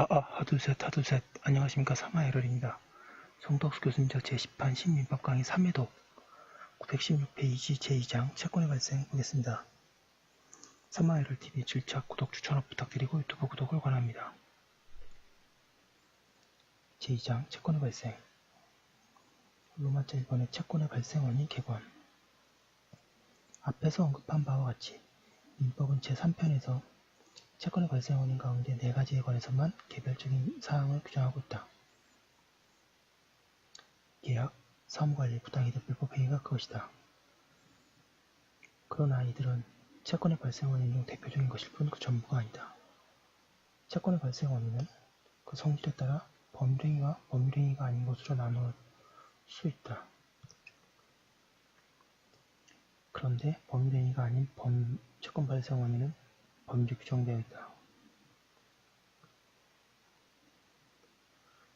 아아 하둘셋 하둘셋 안녕하십니까 사마에럴입니다. 송덕수 교수님적 제10판 신민법 강의 3회독 916페이지 제2장 채권의 발생 보겠습니다. 사마에럴TV 질착 구독 추천업 부탁드리고 유튜브 구독을 권합니다. 제2장 채권의 발생 로마자 1번의 채권의 발생 원인 개관 앞에서 언급한 바와 같이 민법은 제3편에서 채권의 발생 원인 가운데 네 가지에 관해서만 개별적인 사항을 규정하고 있다. 계약, 사무관리, 부당이득, 불법행위가 그것이다. 그러나 이들은 채권의 발생 원인 중 대표적인 것일 뿐 그 전부가 아니다. 채권의 발생 원인은 그 성질에 따라 법률행위와 법률행위가 아닌 것으로 나눌 수 있다. 그런데 법률행위가 아닌 범, 채권 발생 원인은 범죄 규정되어 있다.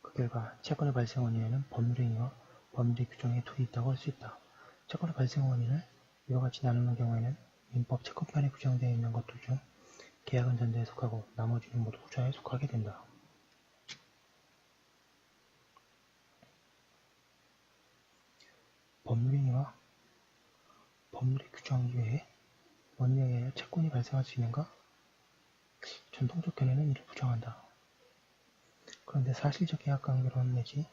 그 결과 채권의 발생 원인에는 법률행위와 범죄 규정의 둘이 있다고 할 수 있다. 채권의 발생 원인을 이와 같이 나누는 경우에는 민법 채권편에 규정되어 있는 것들 중 계약은 전자에 속하고 나머지는 모두 후자에 속하게 된다. 법률행위와 법률의 규정 이외에 원인에 의하여 채권이 발생할 수 있는가? 전통적 견해는 이를 부정한다. 그런데 사실적 계약관계론 내지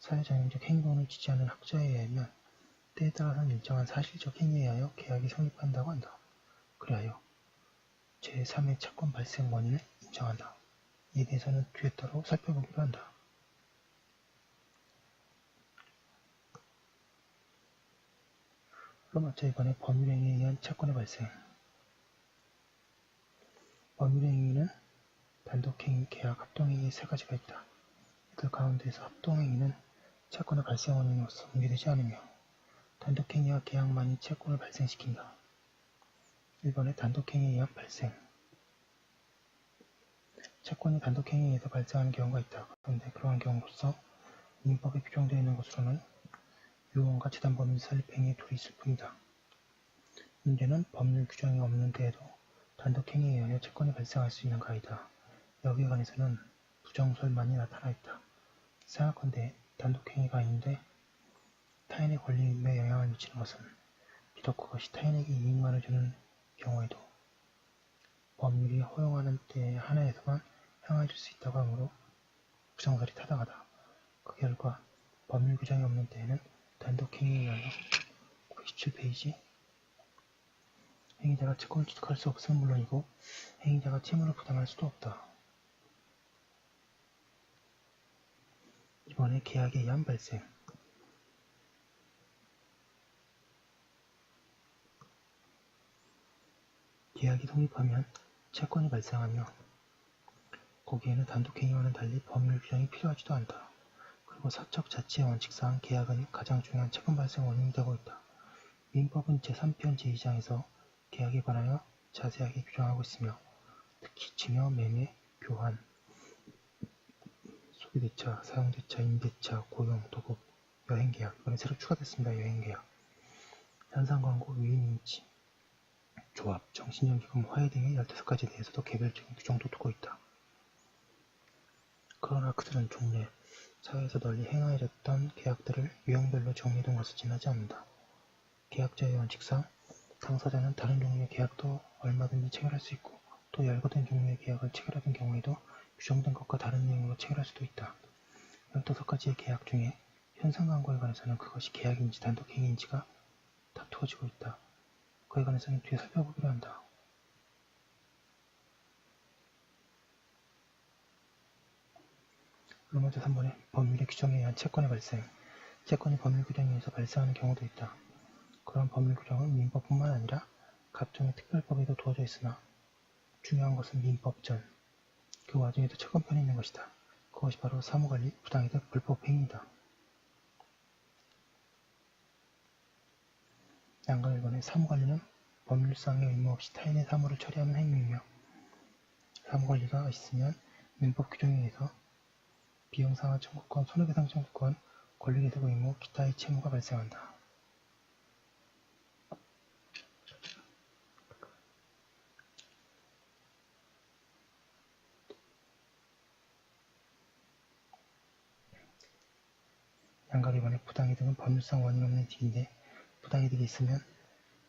사회장애적 행동을 지지하는 학자에 의하면 때에 따라서는 일정한 사실적 행위에 의하여 계약이 성립한다고 한다. 그리하여 제3의 채권 발생 원인을 인정한다. 이에 대해서는 뒤에 따로 살펴보기로 한다. 그럼 어째 이번에 법률행위에 의한 채권의 발생 법률행위는 단독행위, 계약, 합동행위 세 가지가 있다. 이들 가운데서 합동행위는 채권의 발생 원인으로서 분개되지 않으며 단독행위와 계약만이 채권을 발생시킨다. 1번의 단독행위에 의한 발생 채권이 단독행위에 의해서 발생하는 경우가 있다. 그런데 그러한 경우로서 민법에 규정되어 있는 것으로는 유언과 재단법인 설립행위 둘이 있을 뿐이다. 문제는 법률 규정이 없는 데에도 단독행위에 의하여 채권이 발생할 수 있는 가이다. 여기에 관해서는 부정설만이 나타나 있다. 생각컨대 단독행위가 있는데 타인의 권리에 영향을 미치는 것은 비록 그것이 타인에게 이익만을 주는 경우에도 법률이 허용하는 때 하나에서만 행해질 수 있다고 하므로 부정설이 타당하다. 그 결과 법률 규정이 없는 때에는 단독행위에 의하여 97페이지 행위자가 채권을 취득할 수 없음은 물론이고 행위자가 채무를 부담할 수도 없다. 이번에 계약에 의한 발생 계약이 성립하면 채권이 발생하며 거기에는 단독행위와는 달리 법률 규정이 필요하지도 않다. 그리고 사적 자치의 원칙상 계약은 가장 중요한 채권 발생 원인이 되고 있다. 민법은 제3편 제2장에서 계약에 관하여 자세하게 규정하고 있으며 특히 증여, 매매, 교환, 소비대차, 사용대차, 임대차, 고용, 도급, 여행계약 이번에 새로 추가됐습니다. 여행계약 현상광고, 위인인지, 조합, 정신연기금, 화해 등의 15가지에 대해서도 개별적인 규정도 두고 있다. 그러나 그들은 종래 사회에서 널리 행하여졌던 계약들을 유형별로 정리된 것을 지나지 않는다. 계약자의 원칙상 당사자는 다른 종류의 계약도 얼마든지 체결할 수 있고 또 열거된 종류의 계약을 체결하던 경우에도 규정된 것과 다른 내용으로 체결할 수도 있다. 15가지의 계약 중에 현상 광고에 관해서는 그것이 계약인지 단독 행위인지가 다투어지고 있다. 그에 관해서는 뒤에 살펴보기로 한다. 로마자 3번에 법률의 규정에 의한 채권의 발생 채권이 법률 규정에 의해서 발생하는 경우도 있다. 그런 법률 규정은 민법뿐만 아니라 각종의 특별법에도 두어져 있으나 중요한 것은 민법 전, 그 와중에도 채권편이 있는 것이다. 그것이 바로 사무관리, 부당이득, 불법행위이다. 양가 1번의 사무관리는 법률상의 의무 없이 타인의 사무를 처리하는 행위이며 사무관리가 있으면 민법 규정에 의해서 비용 상환 청구권, 손해배상 청구권, 권리계득 의무, 기타의 채무가 발생한다. 양가기관의 부당이 득은 법률상 원인 없는 이득인데 부당이 득이 있으면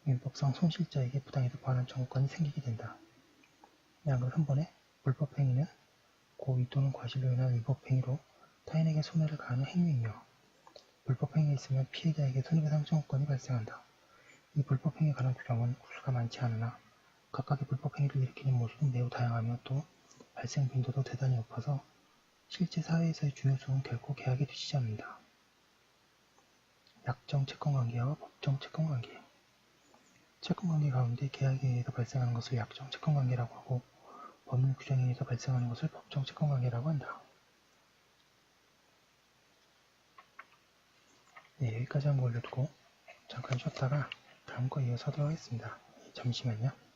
민법상 손실자에게 부당이 득 반환 청구권이 생기게 된다. 양을 한 번에 불법 행위는 고의 또는 과실로 인한 위법 행위로 타인에게 손해를 가하는 행위이며 불법 행위에 있으면 피해자에게 손해배상 청구권이 발생한다. 이 불법 행위에 관한 규정은 구수가 많지 않으나 각각의 불법 행위를 일으키는 모습은 매우 다양하며 또 발생 빈도도 대단히 높아서 실제 사회에서의 중요성은 결코 계약에 뒤지지 않는다. 약정 채권관계와 법정 채권관계 채권관계 가운데 계약에 의해서 발생하는 것을 약정 채권관계라고 하고 법률 규정에 의해서 발생하는 것을 법정 채권관계라고 한다. 네, 여기까지 한번 올려두고 잠깐 쉬었다가 다음 거 이어서 하도록 하겠습니다. 잠시만요.